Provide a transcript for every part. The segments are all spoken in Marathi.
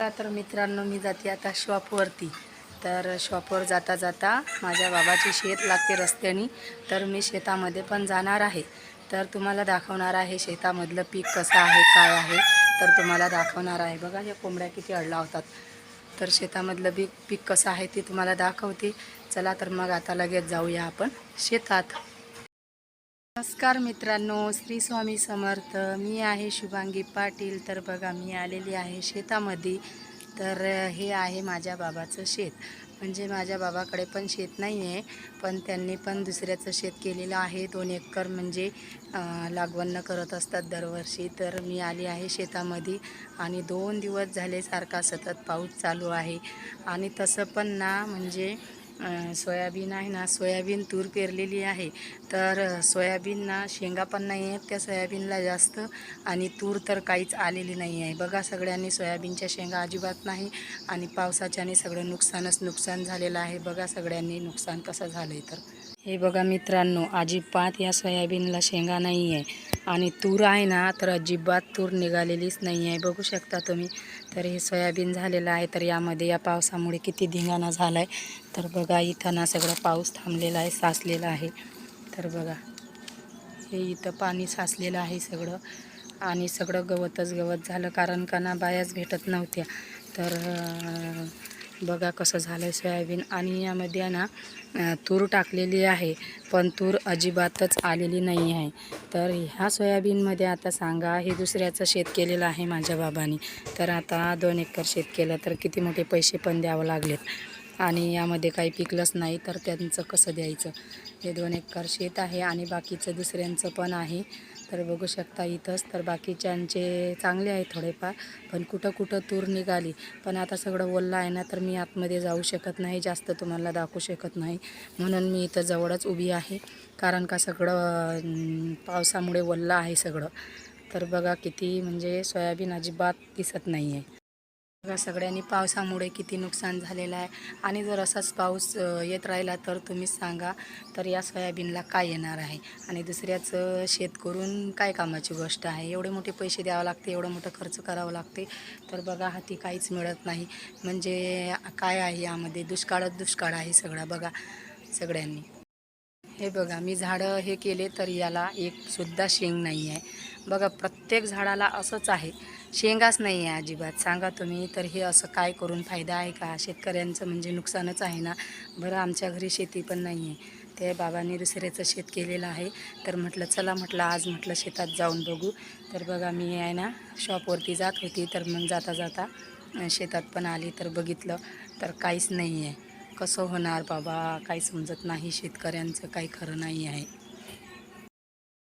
तर मित्रांनो मी जाते आता शॉपवरती. तर शॉपवर जाता जाता माझ्या बाबाची शेत लागते रस्त्याने. तर मी शेतामध्ये पण जाणार आहे. तर तुम्हाला दाखवणार आहे शेतामधलं पीक कसं आहे काय आहे. तर तुम्हाला दाखवणार आहे. बघा या कोंबड्या किती अडला होतात. तर शेतामधलं पीक पीक कसं आहे ते तुम्हाला दाखवते. चला तर मग आता लगेच जाऊया आपण शेतात. नमस्कार मित्रांनो श्री स्वामी समर्थ. मी आहे शुभांगी पाटील. तर बघा मी आलेली आहे शेतामध्ये. तर हे आहे माझ्या बाबाचं शेत. म्हणजे माझ्या बाबाकडे पण शेत नाही आहे पण त्यांनी पण दुसऱ्याचं शेत केलेलं आहे. दोन एकर म्हणजे लागवण करत असतात दरवर्षी. तर मी आली आहे शेतामध्ये आणि दोन दिवस झाले सारखा सतत पाऊस चालू आहे. आणि तसं पण ना म्हणजे सोयाबीन आहे ना सोयाबीन तूर पेरलेली आहे. तर सोयाबीन ना शेंगा पण नाही आहेत त्या सोयाबीनला जास्त आणि तूर तर काहीच आलेली नाही आहे. बघा सगळ्यांनी सोयाबीनच्या शेंगा अजिबात नाही आणि पावसाच्याने सगळं नुकसानच नुकसान झालेलं आहे. बघा सगळ्यांनी नुकसान कसं झालं आहे तर. हे बघा मित्रांनो अजिबात या सोयाबीनला शेंगा नाही आहे. आणि तूर आहे ना तर अजिबात तूर निघालेलीच नाही आहे. बघू शकता तुम्ही. तर हे सोयाबीन झालेलं आहे तर यामध्ये या पावसामुळे किती धिंगाणा झाला आहे तर बघा इथं ना सगळं पाऊस थांबलेला आहे साचलेला आहे. तर बघा हे इथं पाणी साचलेलं आहे सगळं. आणि सगळं गवतच गवत झालं कारण का ना बायाच भेटत नव्हत्या. तर बघा कसं झालं आहे सोयाबीन. आणि यामध्ये ना तूर टाकलेली आहे पण तूर अजिबातच आलेली नाही आहे. तर ह्या सोयाबीनमध्ये आता सांगा हे दुसऱ्याचं शेत केलेलं आहे माझ्या बाबांनी. तर आता दोन एकर शेत केलं तर किती मोठे पैसे पण द्यावं लागलेत. आणि यामध्ये काही पिकलंच नाही तर त्यांचं कसं द्यायचं? हे दोन एकर शेत आहे आणि बाकीचं दुसऱ्यांचं पण आहे. तर बघू शकता इथंच तर बाकीच्यांचे चांगले आहे थोडेफार पण कुठं कुठं तूर निघाली. पण आता सगळं ओल्लं आहे ना तर मी आतमध्ये जाऊ शकत नाही जास्त तुम्हाला दाखवू शकत नाही. म्हणून मी इथं जवळच उभी आहे कारण का सगळं पावसामुळे ओल्लं आहे सगळं. तर बघा किती म्हणजे सोयाबीन अजिबात दिसत नाही आहे बघा सगळ्यांनी पावसामुळे किती नुकसान झालेलं आहे. आणि जर असाच पाऊस येत राहिला तर तुम्हीच सांगा तर या सोयाबीनला काय येणार आहे? आणि दुसऱ्याचं शेत करून काय कामाची गोष्ट आहे? एवढे मोठे पैसे द्यावं लागते एवढं मोठं खर्च करावं लागते. तर बघा हाती काहीच मिळत नाही. म्हणजे काय आहे यामध्ये? दुष्काळच दुष्काळ आहे सगळा बघा सगळ्यांनी. हे बघा मी झाडं हे केले तर याला एक सुद्धा शेंग नाही आहे. बघा प्रत्येक झाडाला असंच आहे. शेंगाच नाही आहे अजिबात. सांगा तुम्ही तर हे असं काय करून फायदा आहे का? शेतकऱ्यांचं म्हणजे नुकसानच आहे ना? बरं आमच्या घरी शेती पण नाही आहे. ते बाबांनी दुसऱ्याचं शेत केलेलं आहे. तर म्हटलं चला म्हटलं आज म्हटलं शेतात जाऊन बघू. तर बघा मी आहे ना शॉपवरती जात होती. तर मग जाता जाता शेतात पण आली. तर बघितलं तर काहीच नाही आहे. कसं होणार बाबा? काही समजत नाही शेतकऱ्यांचं काही खरं नाही आहे.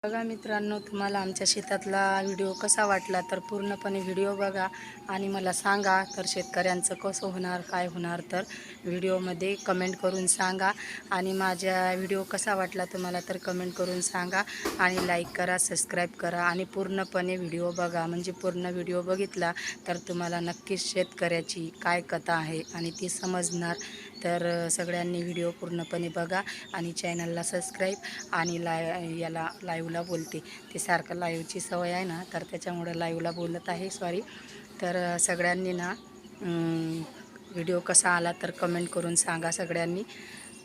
बघा मित्रांनो तुम्हाला आमच्या शेतातला व्हिडिओ कसा वाटला तर पूर्णपणे व्हिडिओ बघा आणि मला सांगा तर शेतकऱ्यांचं कसं होणार काय होणार तर व्हिडिओमध्ये कमेंट करून सांगा आणि माझ्या व्हिडिओ कसा वाटला तुम्हाला तर कमेंट करून सांगा आणि लाईक करा सबस्क्राईब करा आणि पूर्णपणे व्हिडिओ बघा. म्हणजे पूर्ण व्हिडिओ बघितला तर तुम्हाला नक्कीच शेतकऱ्याची काय कथा आहे आणि ती समजणार. तर सगळ्यांनी व्हिडिओ पूर्णपणे बघा आणि चॅनलला सबस्क्राईब आणि लाय याला लाईव्ह लाईवला बोलते. ते सारखं लाईवची सवय आहे ना तर त्याच्यामुळं लाईवला बोलत आहे. सॉरी तर सगळ्यांनी ना व्हिडिओ कसा आला तर कमेंट करून सांगा सगळ्यांनी.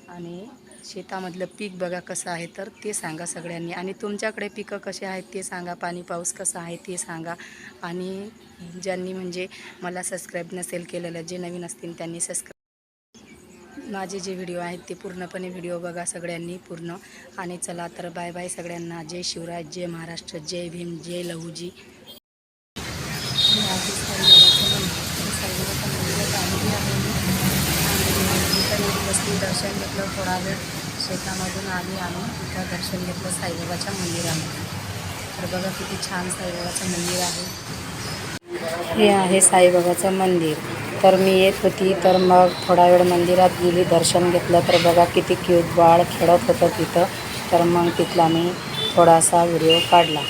आणि शेतामधलं पीक बघा कसं आहे तर ते सांगा सगळ्यांनी. आणि तुमच्याकडे पिकं कसे आहेत ते सांगा. पाणी पाऊस कसा आहे ते सांगा. आणि ज्यांनी म्हणजे मला सबस्क्राईब नसेल केलेलं जे नवीन असतील त्यांनी सबस्क्राईब माझे जे व्हिडिओ आहेत ते पूर्णपणे व्हिडिओ बघा सगळ्यांनी पूर्ण. आणि चला तर बाय बाय सगळ्यांना. जय शिवराज जय महाराष्ट्र जय भीम जय लहूजी. हे साईबाबाचं आहे आणि बसली दर्शन घेतलं थोडा वेळ शेतामधून आली आणि इथं दर्शन घेतलं साईबाबाच्या मंदिरामध्ये तर बघा किती छान साईबाबाचं मंदिर आहे हे आहे साईबाबाचं मंदिर. तर मी येत होती तर मग थोडा वेळ मंदिरात गेली दर्शन घेतलं. तर बघा किती क्यूट बाळ खेळत होतं तिथं. तर मग तिथला मी थोडासा व्हिडिओ काढला.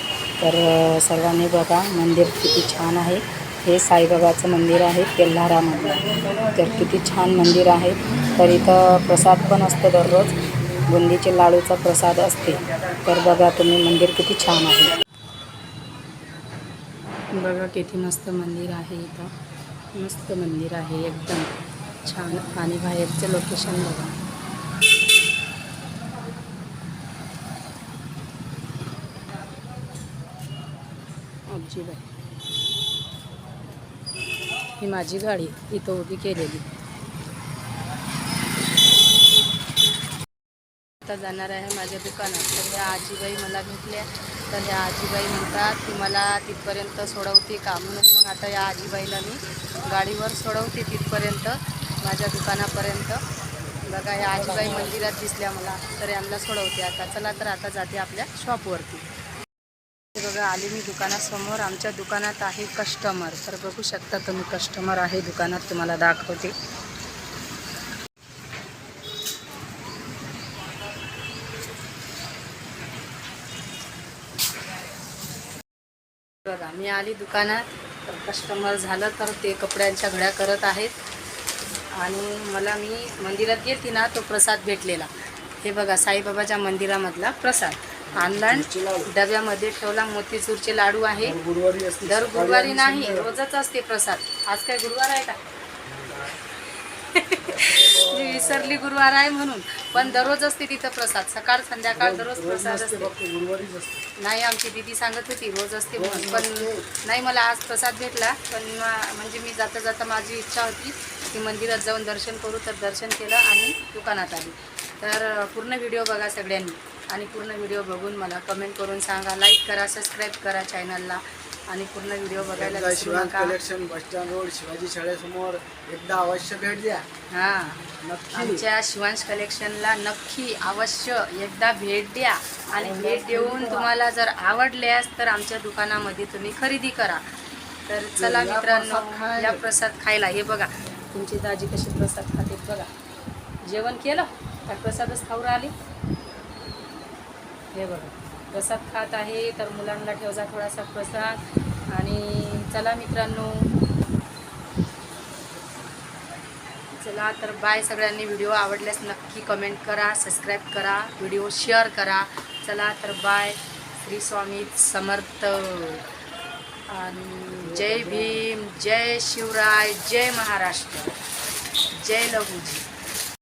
तर सर्वांनी बघा मंदिर किती छान आहे. हे साईबाबाचं मंदिर आहे तेल्हारामधलं. तर किती छान मंदिर आहे. तर इथं प्रसाद पण असतं दररोज. बुंदीचे लाडूचा प्रसाद असते. तर बघा तुम्ही मंदिर किती छान आहे. बघा किती मस्त मंदिर आहे इथं. मस्त मंदिर आहे एकदम छान. आणि बाहेरचं लोकेशन बघा. अब्जीबाई ही माझी गाडी इथं उभी केलेली. आता जाणार आहे माझ्या दुकानात. तर ह्या आजीबाई मला भेटल्या. तर ह्या आजीबाई म्हणतात की मला तिथपर्यंत सोडवते का? म्हणून मग आता या आजीबाईला मी गाडीवर सोडवते तिथपर्यंत माझ्या दुकानापर्यंत. बघा या आजीबाई मंदिरात दिसल्या मला तर यांना सोडवते आता. चला तर आता जाते आपल्या शॉपवरती बघा आली मी दुकानासमोर. आमच्या दुकानात आहे कस्टमर तर बघू शकता तुम्ही कस्टमर आहे दुकानात तुम्हाला दाखवते. बघा मी आली दुकानात तर कस्टमर झालं तर ते कपड्यांच्या घड्या करत आहेत. आणि मला मी मंदिरात गेलती ना तो प्रसाद भेटलेला. हे बघा साईबाबाच्या मंदिरामधला प्रसाद. आणला डब्यामध्ये ठेवला मोतीचूरचे लाडू आहे. गुरुवारी दर गुरुवारी नाही रोजच असते प्रसाद. आज काय गुरुवार आहे का? विसरली गुरुवार आहे म्हणून. पण दररोज असते तिथं प्रसाद. सकाळ संध्याकाळ दररोज प्रसाद असते. नाही आमची दिदी सांगत होती रोज असते म्हणून. पण नाही मला आज प्रसाद भेटला. पण म्हणजे मी जाता जाता माझी इच्छा होती की मंदिरात जाऊन दर्शन करू. तर दर्शन केलं आणि दुकानात आली. तर पूर्ण व्हिडिओ बघा सगळ्यांनी. आणि पूर्ण व्हिडिओ बघून मला कमेंट करून सांगा. लाईक करा सबस्क्राईब करा चॅनलला आणि पूर्ण व्हिडिओ बघायला एकदा विसरू शिवाजी नका. Collection bus stand road Shivaji शाळेसमोर एकदा अवश्य भेट द्या. हां. नक्की. आमच्या शिवांश कलेक्शनला नक्की अवश्य एकदा भेट द्या. आणि भेट देऊन तुम्हाला जर आवडल्यास तर आमच्या दुकानामध्ये तुम्ही खरेदी करा. तर चला या मित्रांनो प्रसाद खायला. या प्रसाद खायला. हे बघा तुमची दाजी कशी प्रसाद खाते बघा. जेवण केलं का? प्रसादच खाऊ राहिले? हे बघा. प्रसाद खात आहे तर मुलांना ठेवजा थोडासा प्रसाद. आणि चला मित्रांनो. चला तर बाय सगळ्यांनी. व्हिडिओ आवडल्यास नक्की कमेंट करा सबस्क्राईब करा व्हिडिओ शेअर करा. चला तर बाय. श्री स्वामी समर्थ. आणि जय भीम जय शिवराय जय महाराष्ट्र. जय लघुजी.